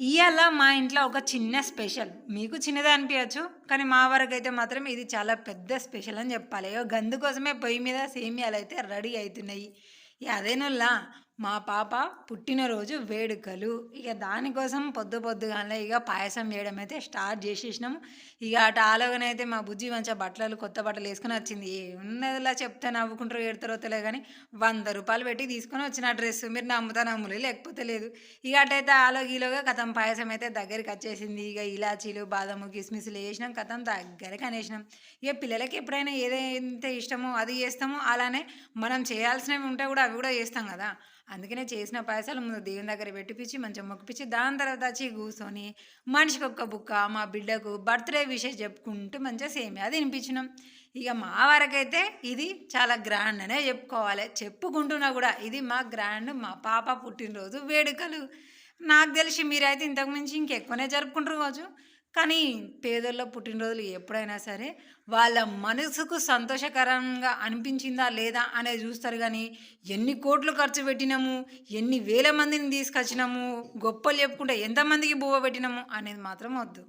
ఇవాళ మా ఇంట్లో ఒక చిన్న స్పెషల్. మీకు చిన్నదే అనిపించచ్చు కానీ మా వరకు అయితే మాత్రం ఇది చాలా పెద్ద స్పెషల్ అని చెప్పాలి. గందు కోసమే పొయ్యి మీద సేమియాలు అయితే రెడీ అవుతున్నాయి. అదేనుల్లా మా పాప పుట్టినరోజు వేడుకలు. ఇక దానికోసం పొద్దు పొద్దుగానే ఇక పాయసం చేయడం అయితే స్టార్ట్ చేసేసినాము ఇక అటు ఆలోగనైతే మా బుజ్జి మంచిగా బట్టలు కొత్త బట్టలు వేసుకొని వచ్చింది. ఉన్నదిలా చెప్తే నవ్వుకుంటారో ఏడతారో తెలియదు కానీ వంద రూపాయలు పెట్టి తీసుకొని వచ్చిన డ్రెస్. మీరు నమ్ముతా నమ్ములే లేకపోతే లేదు. ఇక అటైతే ఆలోగీలోగా కథం పాయసం అయితే దగ్గరికి వచ్చేసింది. ఇక ఇలాచీలు బాదము కిస్మిస్లు వేసినాం కథం దగ్గరికి అనేసినాం. ఇక పిల్లలకి ఎప్పుడైనా ఏదైతే ఇష్టమో అది చేస్తామో అలానే మనం చేయాల్సినవి ఉంటే కూడా అవి కూడా చేస్తాం కదా. అందుకనే చేసిన పాయసాలు ముందు దేవుని దగ్గర పెట్టిపించి మంచిగా మొక్కిపించి దాని తర్వాత వచ్చి కూర్చొని మనిషికి ఒక్క బుక్క మా బిడ్డకు బర్త్డే విషయం చెప్పుకుంటూ మంచిగా సేమియా తినిపించినాం. ఇక మా వరకైతే ఇది చాలా గ్రాండ్ అనే చెప్పుకోవాలి. చెప్పుకుంటున్నా కూడా ఇది మా గ్రాండ్ మా పాప పుట్టినరోజు వేడుకలు. నాకు తెలిసి మీరైతే ఇంతకు మించి ఇంకెక్కువనే జరుపుకుంటారు కావచ్చు. కానీ పేదల్లో పుట్టినరోజులు ఎప్పుడైనా సరే వాళ్ళ మనసుకు సంతోషకరంగా అనిపించిందా లేదా అనేది చూస్తారు కానీ ఎన్ని కోట్లు ఖర్చు పెట్టినాము ఎన్ని వేల మందిని తీసుకొచ్చినాము గొప్పలు చెప్పుకుంటే ఎంతమందికి బువ్వ పెట్టినాము అనేది మాత్రం వద్దు.